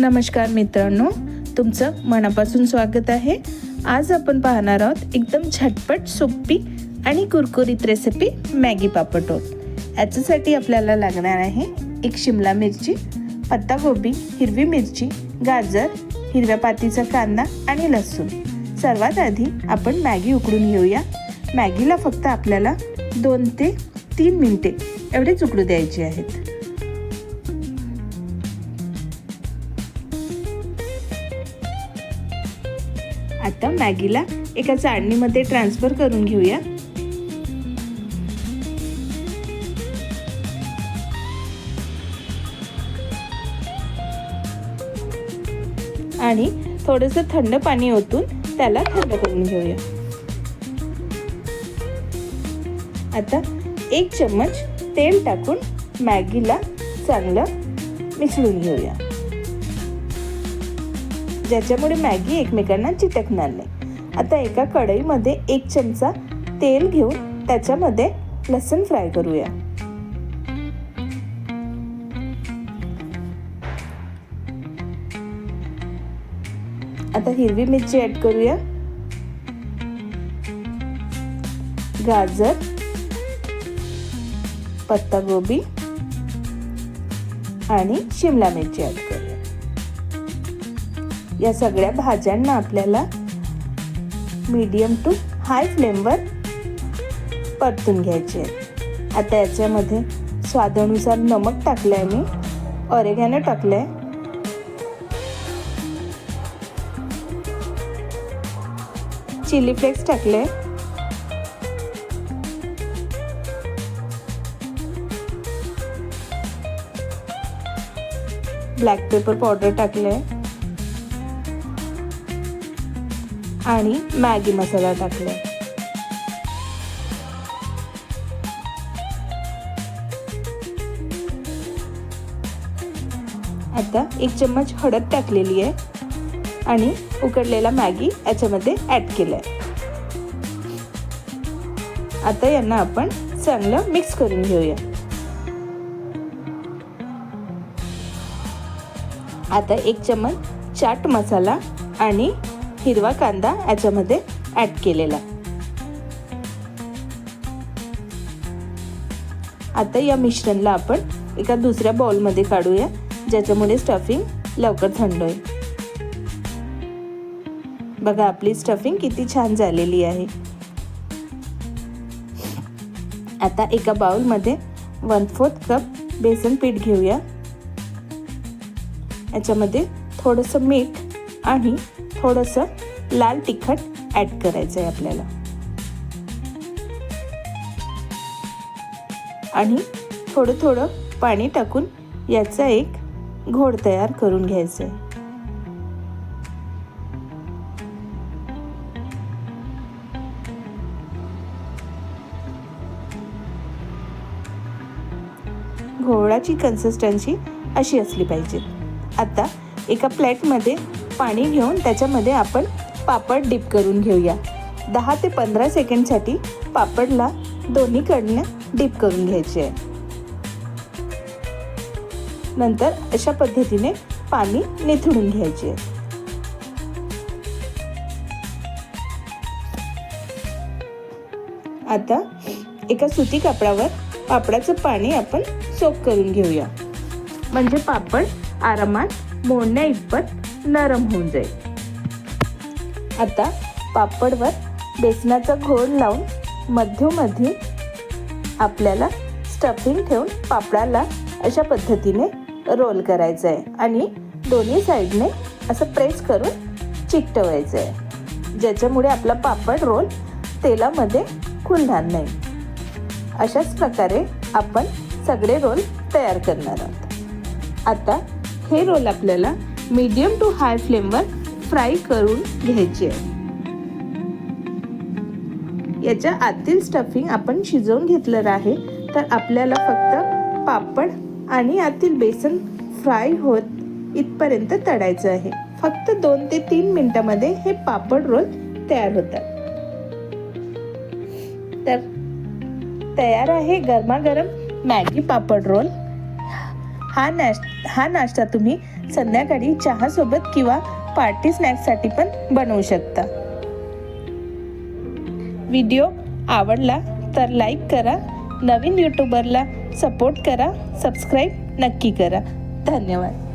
नमस्कार मित्रांनो तुमचं मनापासून स्वागत आहे. आज आपण पाहणार आहोत एकदम झटपट सोपी आणि कुरकुरीत रेसिपी मॅगी पापटोत याच्यासाठी आपल्याला लागणार आहे एक शिमला मिरची पत्ताकोबी हिरवी मिरची गाजर हिरव्या पातीचा कांदा आणि लसूण. सर्वात आधी आपण मॅगी उकडून घेऊया. मॅगीला फक्त आपल्याला दोन ते तीन मिनटे एवढेच उकडू द्यायचे आहेत. आता मॅगीला एका चाळणीमध्ये ट्रान्सफर करून घेऊया. आणि थोडंसं थंड पाणी ओतून त्याला थंड करून घेऊया. आता एक चम्मच तेल टाकून मॅगीला चांगलं मिसळून घेऊया. ज्याच्यामुळे मॅगी एकमेकांना चिटकणार नाही. आता एका कढईमध्ये एक चमचा तेल घेऊन त्याच्यामध्ये लसूण फ्राय करूया. आता हिरवी मिरची ऍड करूया. गाजर पत्तागोबी आणि शिमला मिरची ऍड करूया. या सगळ्या भाज्यांना आपल्याला मीडियम टू हाय फ्लेमवर परतून घ्यायचे आता याच्यामध्ये स्वादानुसार नमक टाकलं आहे मी. ऑरेगॅनो टाकलं आहे चिली फ्लेक्स टाकले ब्लॅक पेपर पावडर टाकले आणि मॅगी मसाला टाकला. आता एक चम्मच हळद टाकलेली आहे आणि उकडलेला मॅगी याच्यामध्ये ॲड केलं आहे आता यांना आपण चांगलं मिक्स करून घेऊया. आता एक चम्मच चाट मसाला आणि हिरवा कांदा याच्यामध्ये ॲड केलेला आता या मिश्रणला आपण एका दुसऱ्या बाउलमध्ये काढूया ज्याच्यामुळे स्टफिंग लवकर थंड होईल. बघा आपली स्टफिंग किती छान झालेली आहे. आता एका बाउलमध्ये वन फोर्थ कप बेसन पीठ घेऊया. याच्यामध्ये थोडंसं मीठ आणि थोडंसं लाल तिखट ॲड करायचं आहे आपल्याला. आणि थोडं थोडं पाणी टाकून याचा एक घोड तयार करून घ्यायचं आहे घोळाची कन्सिस्टन्सी अशी असली पाहिजे आता एका प्लेटमध्ये पाणी घेऊन त्याच्यामध्ये आपण पापड डिप करून घेऊया. दहा ते पंधरा सेकंडसाठी पापडला दोन्हीकडनं डिप करून घ्यायचे. आहे नंतर अशा पद्धतीने पाणी निथळून घ्यायचे. आहे आता एका सुती कापडावर पापडाचं पाणी आपण सोप करून घेऊया. म्हणजे पापड आरामात मोडण्या इतपत नरम होऊन जाईल. आता पापडवर बेसनाचा घोळ लावून मध्योमधी आपल्याला स्टफिंग ठेवून पापडाला अशा पद्धतीने रोल करायचं आहे आणि दोन्ही साईडने असं प्रेस करून चिकटवायचं आहे ज्याच्यामुळे आपला पापड रोल तेलामध्ये खुलणार नाही. अशाच प्रकारे आपण सगळे रोल तयार करणार आहोत. आता हे रोल आपल्याला मीडियम टू हाय फ्लेमवर फ्राय करून घ्यायचे आहे. याच्या आतील स्टफिंग आपण शिजवून घेतलेलं आहे तर आपल्याला फक्त पापड आणि आतील बेसन फ्राय होत इथपर्यंत तळायचं आहे. फक्त दोन ते तीन मिनिटामध्ये हे पापड रोल तयार होतात. तर तयार आहे गरमागरम मॅगी पापड रोल हा नाश हा नाश्ता तुम्ही संध्याकाळी चहासोबत किंवा पार्टी स्नॅक्ससाठी पण बनवू शकता. व्हिडिओ आवडला तर लाईक करा नवीन यूट्यूबरला सपोर्ट करा सबस्क्राईब नक्की करा. धन्यवाद.